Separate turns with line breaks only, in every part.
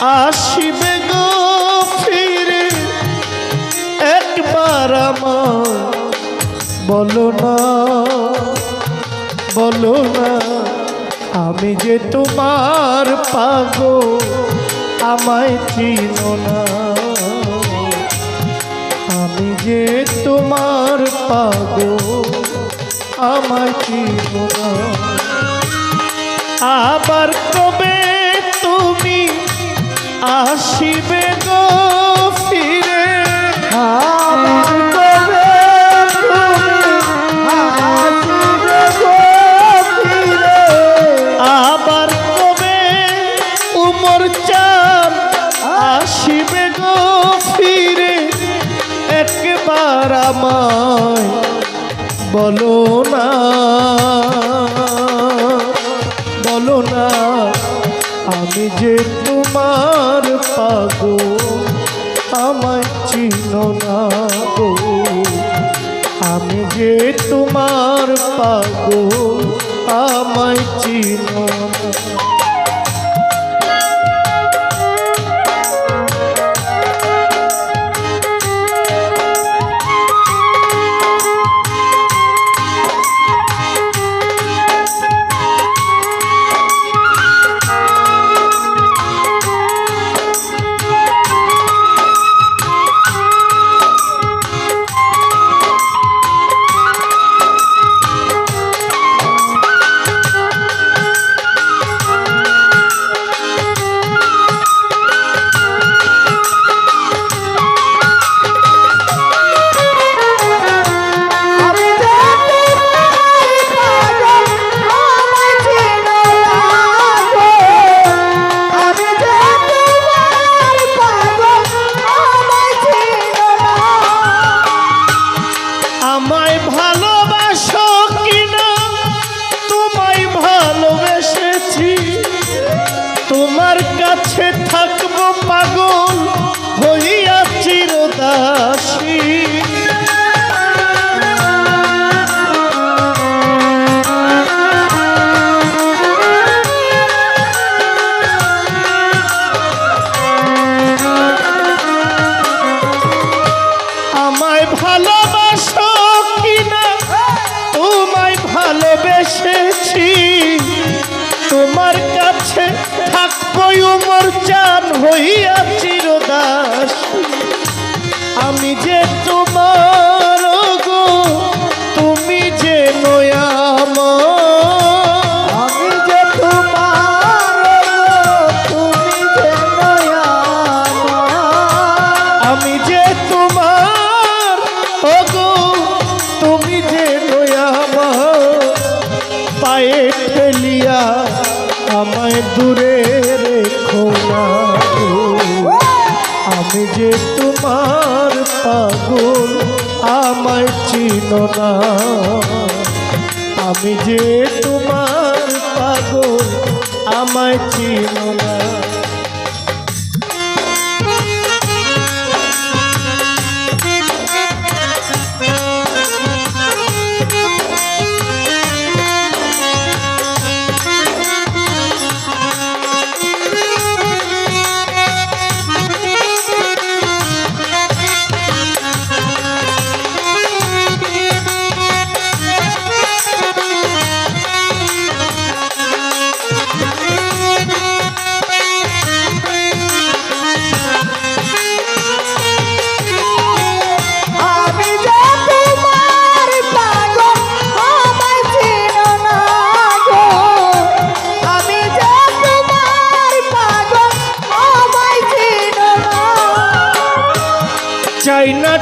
আসিবে গো ফিরে, একবার আমার। বলো না বলো না, আমি যে তোমার পাগো আমায় চিনো না। আমি যে তোমার পাগো আমায় চিনো না। আবার কবে তুমি আসিবে গো ফিরে। আবার কবে উমর চান আসিবে গো ফিরে? একবার আমায় বলো না বলো না, আমি যে তোমার পাগো আমায় চিহ্ন না গো। আমি যে তোমার পাগো আমায় চিহ্ন না ভালোবেসেছি তোমার কাছে থাকবই উমর চান হইয়া চিরদাস। আমি যে তোমার দূরে না আমি যে তোমার পাগল, আমায় চিনো না। আমি যে তোমার পাগল, আমায় চিনো না। বিনা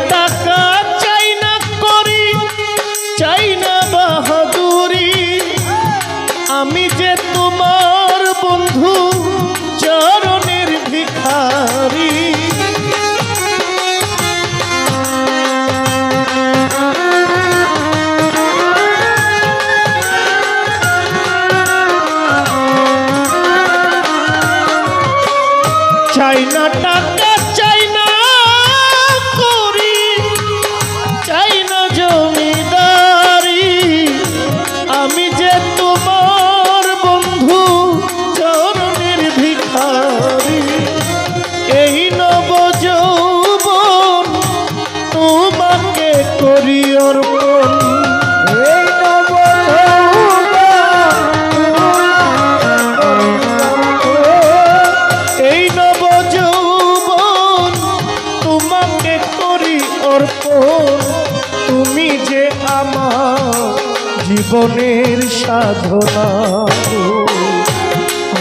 অর্পণ তুমি যে আমার জীবনের সাধনা।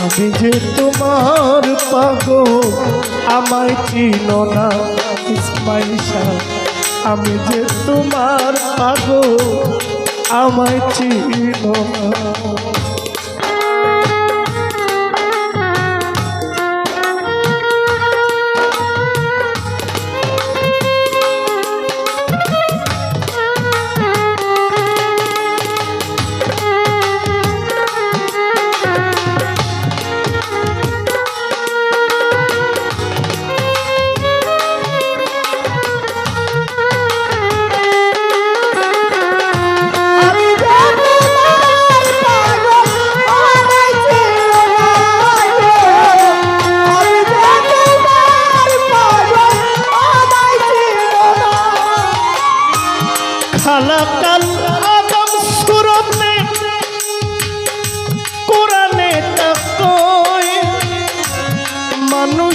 আমি যে তোমার পাগল, আমায় চিনো না ইসমাইল আমি যে তোমার পাগল, আমায় চিনো না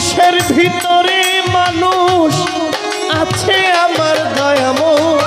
মানুষের ভিতরে মানুষ আছে আমার দয়াময়।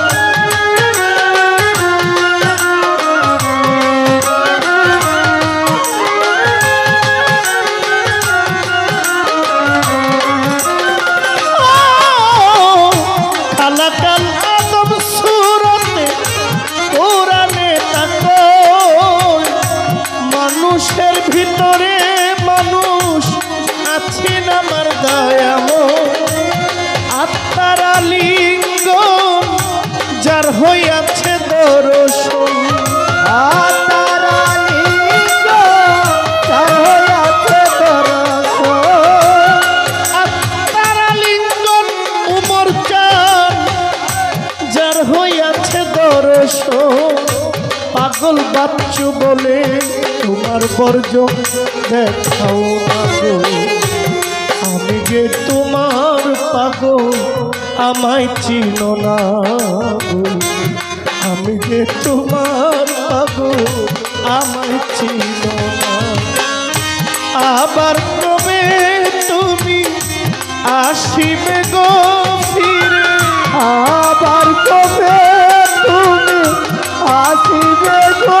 বাচ্চু বলে তোমার বর্জ দেখাও না আমি যে তোমার পাগল, আমায় চিনো না আমি যে তোমার পাগল, আমায় চিনো না। আবার কবে তুমি আসিবে গো ফিরে?
আবার কবে তুমি আসিবে গো?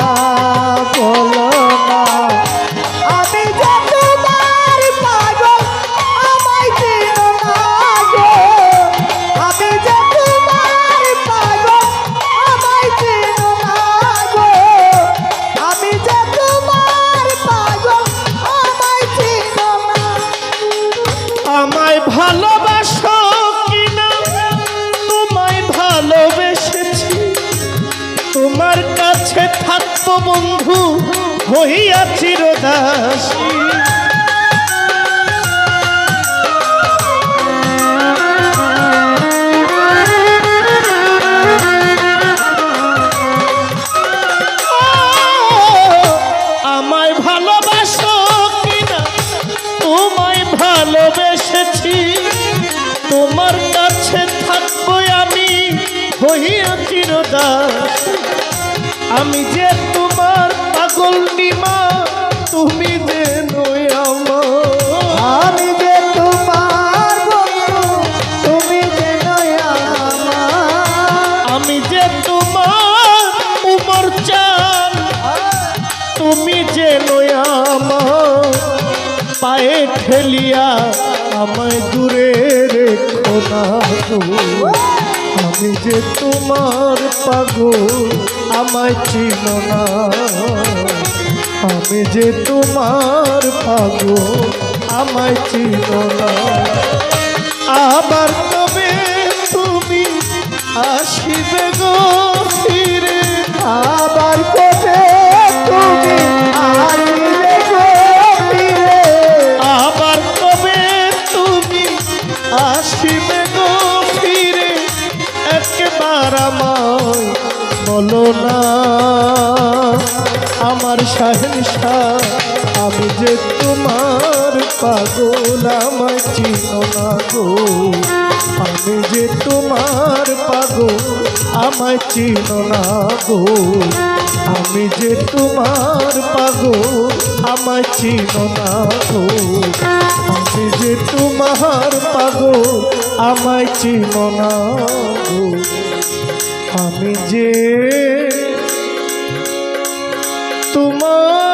আমায়
ভালোবাসো কিনা? তোমায় ভালোবেসেছি। তোমার কাছে থাকব বন্ধু হইয়া চিরদাসী। আমি যে তোমার পাগল নিমা তুমি যে নই
আমি যে তোমার তুমি যে আমার।
আমি যে তোমার উমর চান তুমি যে নই পায়ে ঠেলিয়া আমায় দূরে রেখো না যে তোমার পাগল আমায় চিনো না। আমি যে তোমার পাগল আমায় চিনো না। আবার কবে তুমি আসিবে গো ফিরে।
আবার কবে তুমি আসিবে
আমার শাহেনশাহ আমি যে তোমার পাগল, আমায় চিনো গো। আমি যে তোমার পাগল, আমায় চিনো গো। আমি যে তোমার পাগল, আমায় চিনো গো। আমি যে তোমার পাগল, আমায় চিনো গো। আমি যে তোমার